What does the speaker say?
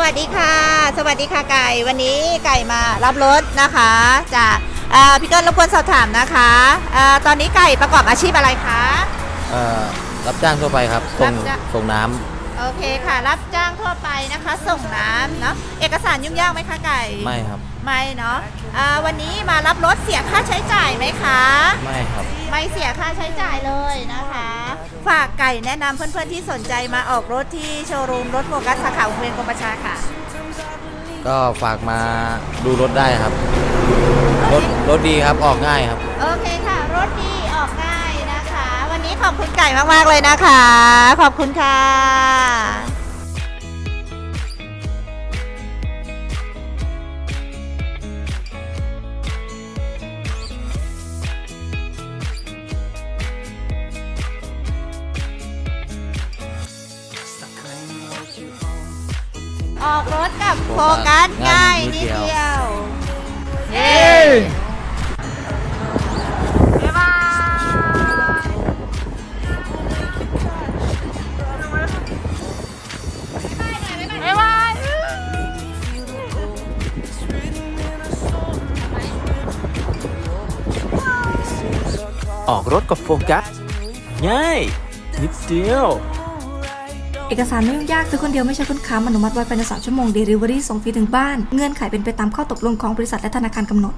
สดีค่ะ สวัสดีค่ะไก่ วันนี้ไก่มารับรถนะคะจากเอ่อพี่เกิลรบกวนสอบถามนะคะเอ่อตอนนี้ไก่ประกอบอาชีพอะไรคะเอ่อรับจ้างทั่วไปครับส่งรับจ้างส่งน้ำโอเคค่ะ รับจ้างทั่วไปนะคะ ส่งน้ำเนาะเอกสารยุ่งยากไหมคะไก่ไม่ครับไม่เนาะอ่าวันนี้มารับรถเสียค่าใช้จ่ายไหมคะ ไม่ครับ ไม่เสียค่าใช้จ่ายเลยนะคะ ฝากไก่แนะนำเพื่อนๆที่สนใจมาออกรถที่โชว์รูมรถโฟกัสสาขาวงเวียนกรมประชาค่ะ ก็ฝากมาดูรถได้ครับ รถรถดีครับออกง่ายครับ โอเคค่ะ รถดีออกง่ายนะคะ วันนี้ขอบคุณไก่มากๆเลยนะคะ ขอบคุณค่ะ ออกรถกับโฟกัสง่ายนิดเดียวเย้บ๊ายบายบ๊ายบายออกรถกับโฟกัสง่ายนิดเดียว เอกสารไม่ยุ่งยากซื้อคนเดียวไม่ใช่คนค้ำอนุมัติไว้ภายใน3ชั่วโมงเดลิเวอรี่ส่งฟรีถึงบ้าน เงื่อนไขเป็นไปตามข้อตกลงของบริษัทและธนาคารกำหนด